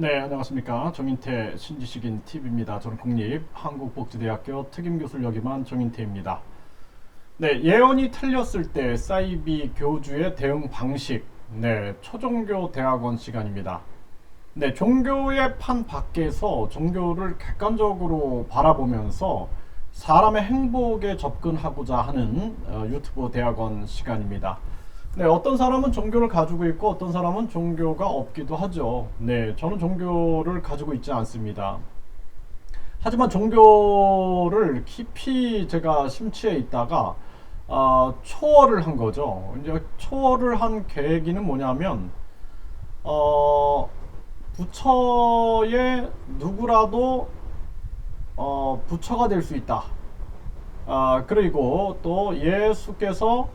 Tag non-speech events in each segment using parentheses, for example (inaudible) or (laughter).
네, 안녕하십니까. 정인태 신지식인 TV입니다. 저는 국립 한국복지대학교 특임교수를 역임한 정인태입니다. 네, 예언이 틀렸을 때 사이비 교주의 대응 방식. 네, 초종교 대학원 시간입니다. 네, 종교의 판 밖에서 종교를 객관적으로 바라보면서 사람의 행복에 접근하고자 하는 어, 유튜브 대학원 시간입니다. 네, 어떤 사람은 종교를 가지고 있고 어떤 사람은 종교가 없기도 하죠. 네, 저는 종교를 가지고 있지 않습니다. 하지만 종교를 깊이 제가 심취해 있다가 어, 초월을 한 거죠. 이제 초월을 한 계기는 뭐냐면 어, 부처의 누구라도 어, 부처가 될 수 있다. 아, 그리고 또 예수께서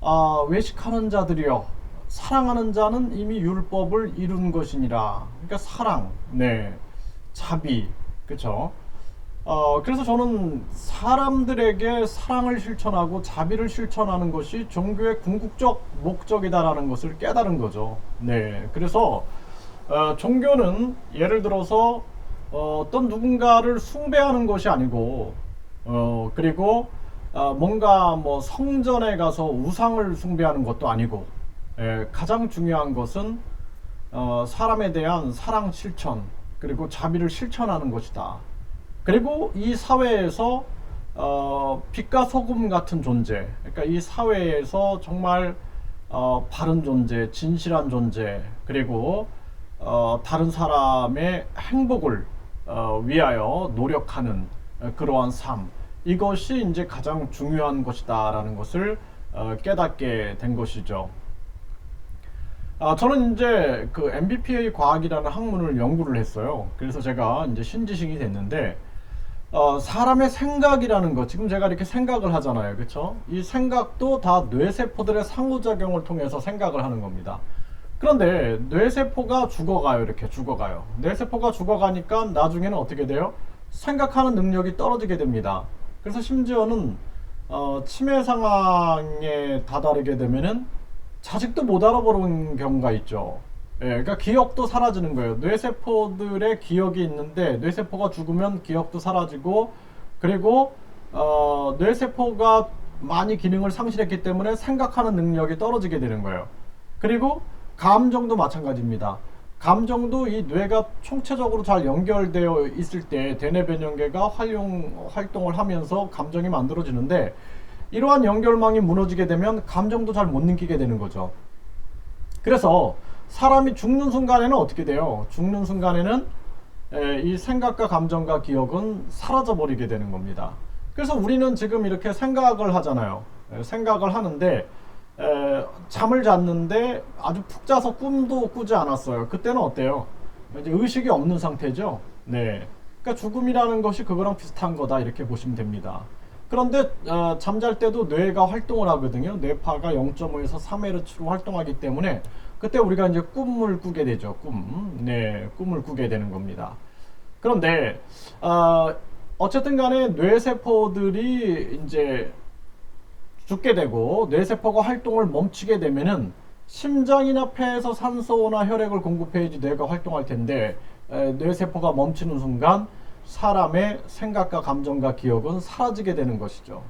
아, 외식하는 자들이여 사랑하는 자는 이미 율법을 이룬 것이니라. 그러니까 사랑, 네, 자비, 그렇죠. 어, 그래서 저는 사람들에게 사랑을 실천하고 자비를 실천하는 것이 종교의 궁극적 목적이다라는 것을 깨달은 거죠. 네, 그래서 어, 종교는 예를 들어서 어, 어떤 누군가를 숭배하는 것이 아니고, 어, 그리고 어, 뭔가 뭐 성전에 가서 우상을 숭배하는 것도 아니고 예, 가장 중요한 것은 어, 사람에 대한 사랑 실천 그리고 자비를 실천하는 것이다. 그리고 이 사회에서 어, 빛과 소금 같은 존재, 그러니까 이 사회에서 정말 어, 바른 존재, 진실한 존재, 그리고 어, 다른 사람의 행복을 어, 위하여 노력하는 어, 그러한 삶. 이것이 이제 가장 중요한 것이다라는 것을 어, 깨닫게 된 것이죠. 아, 저는 이제 그 MBPA 과학이라는 학문을 연구를 했어요. 그래서 제가 이제 신지식이 됐는데, 어, 사람의 생각이라는 것, 지금 제가 이렇게 생각을 하잖아요. 그쵸? 이 생각도 다 뇌세포들의 상호작용을 통해서 생각을 하는 겁니다. 그런데 뇌세포가 죽어가요. 이렇게 죽어가요. 뇌세포가 죽어가니까 나중에는 어떻게 돼요? 생각하는 능력이 떨어지게 됩니다. 그래서 심지어는 어, 치매 상황에 다다르게 되면은 자식도 못 알아보는 경우가 있죠. 예, 그러니까 기억도 사라지는 거예요. 뇌세포들의 기억이 있는데 뇌세포가 죽으면 기억도 사라지고 그리고 어, 뇌세포가 많이 기능을 상실했기 때문에 생각하는 능력이 떨어지게 되는 거예요. 그리고 감정도 마찬가지입니다. 감정도 이 뇌가 총체적으로 잘 연결되어 있을 때 대뇌 변형계가 활용 활동을 하면서 감정이 만들어지는데 이러한 연결망이 무너지게 되면 감정도 잘 못 느끼게 되는 거죠. 그래서 사람이 죽는 순간에는 어떻게 돼요? 죽는 순간에는 에, 이 생각과 감정과 기억은 사라져 버리게 되는 겁니다. 그래서 우리는 지금 이렇게 생각을 하잖아요. 에, 생각을 하는데 에, 잠을 잤는데 아주 푹 자서 꿈도 꾸지 않았어요. 그때는 어때요? 이제 의식이 없는 상태죠. 네. 그러니까 죽음이라는 것이 그거랑 비슷한 거다 이렇게 보시면 됩니다. 그런데 어, 잠잘 때도 뇌가 활동을 하거든요. 뇌파가 0.5에서 3Hz로 활동하기 때문에 그때 우리가 이제 꿈을 꾸게 되죠. 꿈. 네, 꿈을 꾸게 되는 겁니다. 그런데 어, 어쨌든 간에 뇌세포들이 이제 죽게 되고 뇌세포가 활동을 멈추게 되면은 심장이나 폐에서 산소나 혈액을 공급해야지 뇌가 활동할 텐데 에, 뇌세포가 멈추는 순간 사람의 생각과 감정과 기억은 사라지게 되는 것이죠.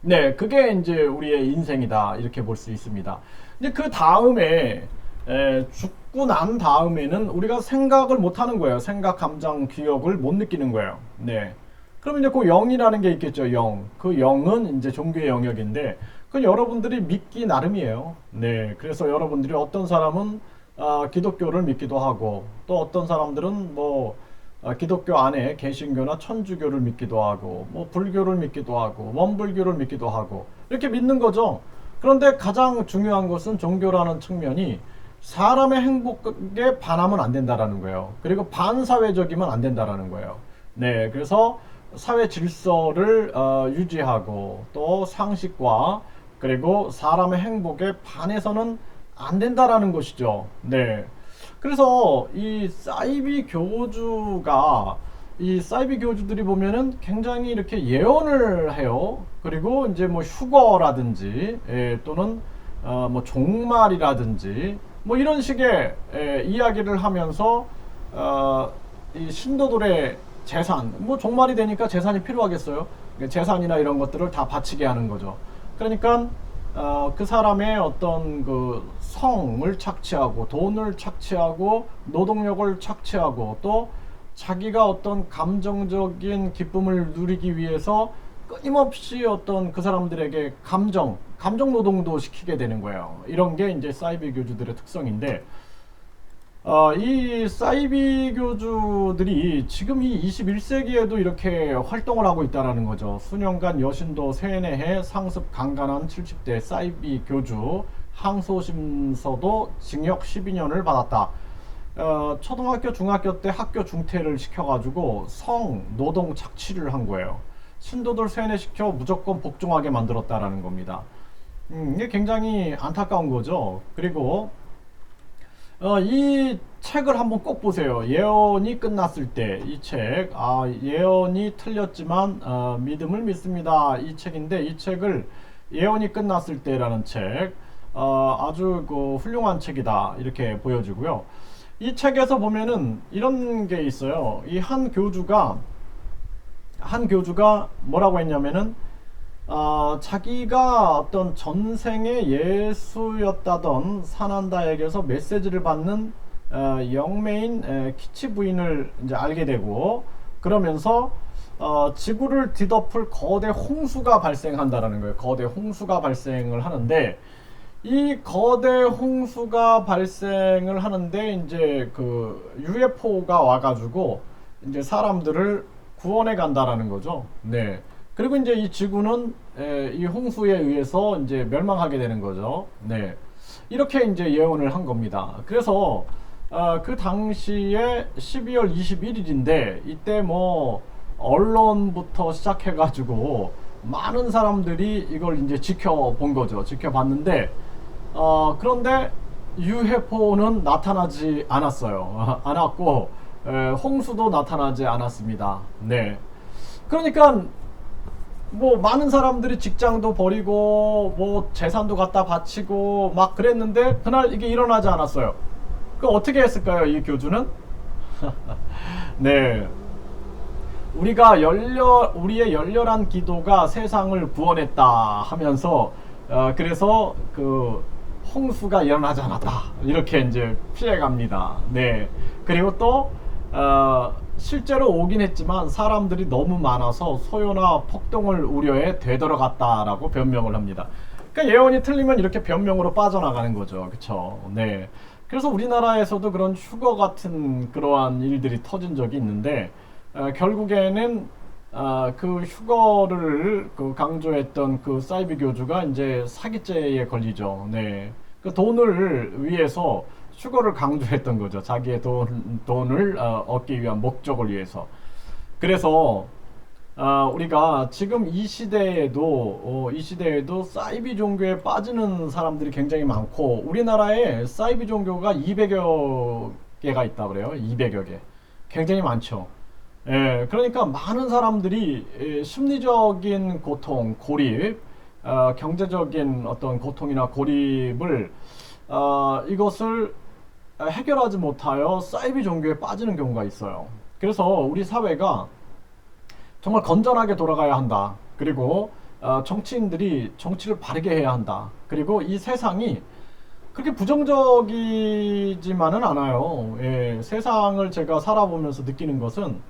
네, 그게 이제 우리의 인생이다 이렇게 볼 수 있습니다. 이제 그 다음에 에, 죽고 난 다음에는 우리가 생각을 못 하는 거예요. 생각, 감정, 기억을 못 느끼는 거예요. 네. 그럼 이제 그 영이라는 게 있겠죠. 영. 그 영은 이제 종교의 영역인데 그 여러분들이 믿기 나름이에요. 네. 그래서 여러분들이 어떤 사람은 아, 기독교를 믿기도 하고 또 어떤 사람들은 뭐 아, 기독교 안에 개신교나 천주교를 믿기도 하고 뭐 불교를 믿기도 하고 원불교를 믿기도 하고 이렇게 믿는 거죠. 그런데 가장 중요한 것은 종교라는 측면이 사람의 행복에 반하면 안 된다라는 거예요. 그리고 반사회적이면 안 된다라는 거예요. 네, 그래서 사회 질서를 어, 유지하고 또 상식과 그리고 사람의 행복에 반해서는 안 된다라는 것이죠. 네. 그래서 이 사이비 교주가 이 사이비 교주들이 보면은 굉장히 이렇게 예언을 해요. 그리고 이제 뭐 휴거라든지 예, 또는 어, 뭐 종말이라든지 뭐 이런 식의 에, 이야기를 하면서 어, 이 신도들의 재산, 뭐 종말이 되니까 재산이 필요하겠어요. 재산이나 이런 것들을 다 바치게 하는 거죠. 그러니까 어, 그 사람의 어떤 그 성을 착취하고 돈을 착취하고 노동력을 착취하고 또 자기가 어떤 감정적인 기쁨을 누리기 위해서 끊임없이 어떤 그 사람들에게 감정, 감정 노동도 시키게 되는 거예요. 이런 게 이제 사이비 교주들의 특성인데, 어, 이 사이비 교주들이 지금 이 21세기에도 이렇게 활동을 하고 있다는 거죠. 수년간 여신도 세뇌해 상습 강간한 70대 사이비 교주 항소심서도 징역 12년을 받았다. 어, 초등학교, 중학교 때 학교 중퇴를 시켜가지고 성, 노동 착취를 한 거예요. 신도들 세뇌시켜 무조건 복종하게 만들었다라는 겁니다. 음, 이게 굉장히 안타까운 거죠. 그리고 어, 이 책을 한번 꼭 보세요. 예언이 끝났을 때 이 책, 아, 예언이 틀렸지만 어, 믿음을 믿습니다. 이 책인데 이 책을 예언이 끝났을 때라는 책, 어, 아주 그 훌륭한 책이다 이렇게 보여지고요. 이 책에서 보면은 이런 게 있어요. 이 한 교주가 한 교주가 뭐라고 했냐면은 어, 자기가 어떤 전생의 예수였다던 사난다에게서 메시지를 받는 어, 영매인 에, 키치 부인을 이제 알게 되고 그러면서 어, 지구를 뒤덮을 거대 홍수가 발생한다라는 거예요. 거대 홍수가 발생을 하는데 이 거대 홍수가 발생을 하는데 이제 그 UFO가 와가지고 이제 사람들을 구원해 간다라는 거죠. 네. 그리고 이제 이 지구는 에, 이 홍수에 의해서 이제 멸망하게 되는 거죠. 네. 이렇게 이제 예언을 한 겁니다. 그래서 어, 그 당시에 12월 21일인데 이때 뭐 언론부터 시작해가지고 많은 사람들이 이걸 이제 지켜본 거죠. 지켜봤는데 어, 그런데 UFO는 나타나지 않았어요. (laughs) 않았고 에, 홍수도 나타나지 않았습니다. 네. 그러니까 뭐 많은 사람들이 직장도 버리고 뭐 재산도 갖다 바치고 막 그랬는데 그날 이게 일어나지 않았어요. 그 어떻게 했을까요, 이 교주는? (laughs) 네. 우리가 열렬 우리의 열렬한 기도가 세상을 구원했다 하면서 어, 그래서 그 홍수가 일어나지 않았다 이렇게 이제 피해갑니다. 네. 그리고 또 어, 실제로 오긴 했지만 사람들이 너무 많아서 소요나 폭동을 우려해 되돌아갔다라고 변명을 합니다. 그러니까 예언이 틀리면 이렇게 변명으로 빠져나가는 거죠. 그렇죠? 네. 그래서 우리나라에서도 그런 휴거 같은 그러한 일들이 터진 적이 있는데 어, 결국에는 어, 그 휴거를 그 강조했던 그 사이비 교주가 이제 사기죄에 걸리죠. 네. 그 돈을 위해서 휴거를 강조했던 거죠. 자기의 돈, 돈을 어, 얻기 위한 목적을 위해서. 그래서 아, 우리가 지금 이 시대에도 어, 이 시대에도 사이비 종교에 빠지는 사람들이 굉장히 많고 우리나라에 사이비 종교가 200여 개가 있다 그래요. 200여 개. 굉장히 많죠. 예, 그러니까 많은 사람들이 예, 심리적인 고통, 고립, 어, 경제적인 어떤 고통이나 고립을 어, 이것을 해결하지 못하여 사이비 종교에 빠지는 경우가 있어요. 그래서 우리 사회가 정말 건전하게 돌아가야 한다. 그리고 어, 정치인들이 정치를 바르게 해야 한다. 그리고 이 세상이 그렇게 부정적이지만은 않아요. 예, 세상을 제가 살아보면서 느끼는 것은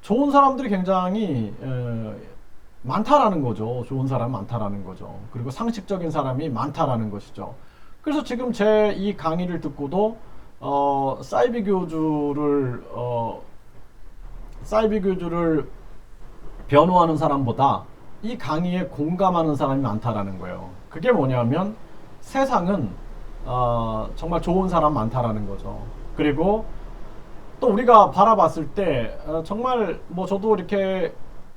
좋은 사람들이 굉장히 에, 많다라는 거죠. 좋은 사람 많다라는 거죠. 그리고 상식적인 사람이 많다라는 것이죠. 그래서 지금 제 이 강의를 듣고도 어, 사이비 교주를 어, 사이비 교주를 변호하는 사람보다 이 강의에 공감하는 사람이 많다라는 거예요. 그게 뭐냐면 세상은 어, 정말 좋은 사람 많다라는 거죠. 그리고 또 우리가 바라봤을 때 어, 정말 뭐 저도 이렇게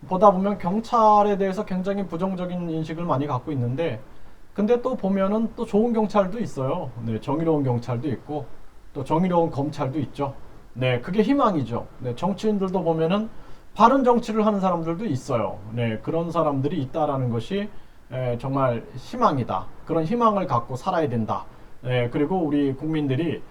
보다 보면 경찰에 대해서 굉장히 부정적인 인식을 많이 갖고 있는데 근데 또 보면은 또 좋은 경찰도 있어요. 네, 정의로운 경찰도 있고 또 정의로운 검찰도 있죠. 네, 그게 희망이죠. 네, 정치인들도 보면은 바른 정치를 하는 사람들도 있어요. 네, 그런 사람들이 있다라는 것이 에, 정말 희망이다. 그런 희망을 갖고 살아야 된다. 예, 그리고 우리 국민들이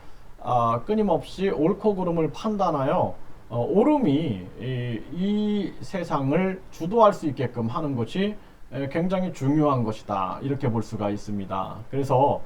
아, 끊임없이 옳고 그름을 판단하여 어, 옳음이 이, 이 세상을 주도할 수 있게끔 하는 것이 에, 굉장히 중요한 것이다 이렇게 볼 수가 있습니다. 그래서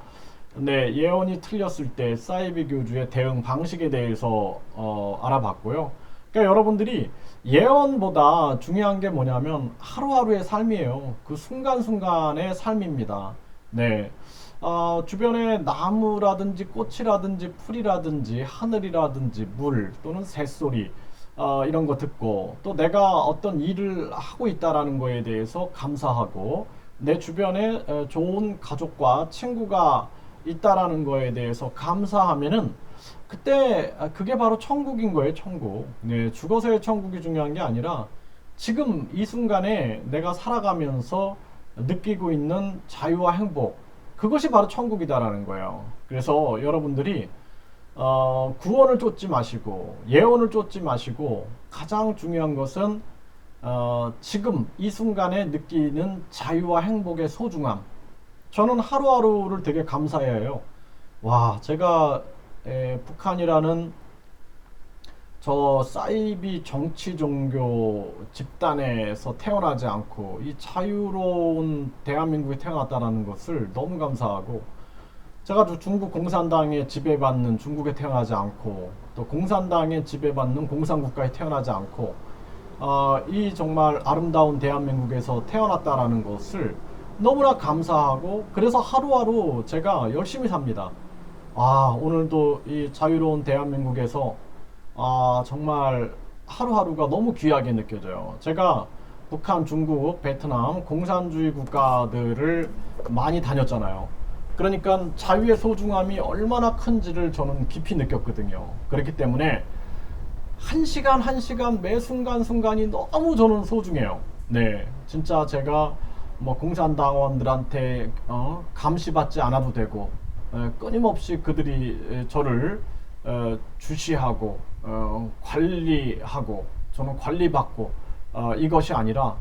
네, 예언이 틀렸을 때 사이비 교주의 대응 방식에 대해서 어, 알아봤고요. 그러니까 여러분들이 예언보다 중요한 게 뭐냐면 하루하루의 삶이에요. 그 순간순간의 삶입니다. 네. 어, 주변에 나무라든지 꽃이라든지 풀이라든지 하늘이라든지 물 또는 새소리 어, 이런 거 듣고 또 내가 어떤 일을 하고 있다라는 거에 대해서 감사하고 내 주변에 에, 좋은 가족과 친구가 있다라는 거에 대해서 감사하면은 그때 아, 그게 바로 천국인 거예요, 천국. 네, 죽어서의 천국이 중요한 게 아니라 지금 이 순간에 내가 살아가면서 느끼고 있는 자유와 행복 그것이 바로 천국이다라는 거예요. 그래서 여러분들이 어, 구원을 쫓지 마시고 예언을 쫓지 마시고 가장 중요한 것은 어, 지금 이 순간에 느끼는 자유와 행복의 소중함. 저는 하루하루를 되게 감사해요. 와, 제가 에, 북한이라는 저 사이비 정치 종교 집단에서 태어나지 않고 이 자유로운 대한민국에 태어났다는 것을 너무 감사하고 제가 또 중국 공산당에 지배받는 중국에 태어나지 않고 또 공산당에 지배받는 공산국가에 태어나지 않고 어, 이 정말 아름다운 대한민국에서 태어났다라는 것을 너무나 감사하고 그래서 하루하루 제가 열심히 삽니다. 아 오늘도 이 자유로운 대한민국에서 아 정말 하루하루가 너무 귀하게 느껴져요. 제가 북한, 중국, 베트남 공산주의 국가들을 많이 다녔잖아요. 그러니까 자유의 소중함이 얼마나 큰지를 저는 깊이 느꼈거든요. 그렇기 때문에 한 시간 한 시간 매 순간 순간이 너무 저는 소중해요. 네, 진짜 제가 뭐 공산당원들한테 어, 감시받지 않아도 되고 에, 끊임없이 그들이 에, 저를 어, 주시하고 어, 관리하고 저는 관리받고 어, 이것이 아니라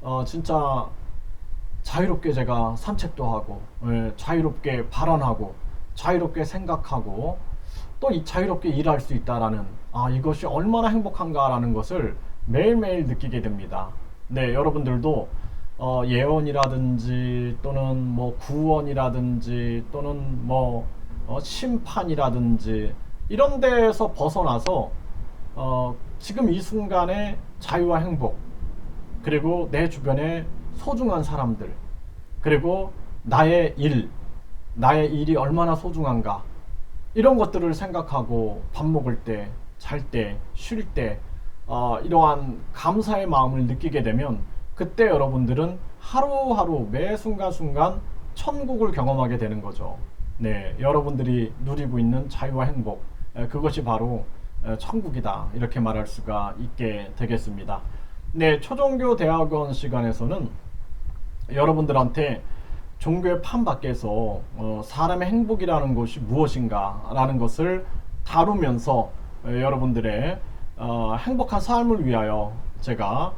어, 진짜 자유롭게 제가 산책도 하고 예, 자유롭게 발언하고 자유롭게 생각하고 또 이 자유롭게 일할 수 있다라는 아 이것이 얼마나 행복한가라는 것을 매일매일 느끼게 됩니다. 네, 여러분들도 어, 예언이라든지 또는 뭐 구원이라든지 또는 뭐 어, 심판이라든지 이런 데에서 벗어나서 어, 지금 이 순간의 자유와 행복 그리고 내 주변에 소중한 사람들 그리고 나의 일 나의 일이 얼마나 소중한가 이런 것들을 생각하고 밥 먹을 때, 잘 때, 쉴 때, 어, 이러한 감사의 마음을 느끼게 되면 그때 여러분들은 하루하루 매 순간순간 천국을 경험하게 되는 거죠. 네, 여러분들이 누리고 있는 자유와 행복, 에, 그것이 바로 에, 천국이다. 이렇게 말할 수가 있게 되겠습니다. 네, 초종교 대학원 시간에서는 여러분들한테 종교의 판 밖에서 어, 사람의 행복이라는 것이 무엇인가라는 것을 다루면서 어, 여러분들의 어, 행복한 삶을 위하여 제가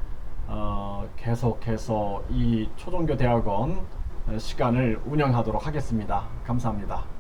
어, 계속해서 이 초종교 대학원 어, 시간을 운영하도록 하겠습니다. 감사합니다.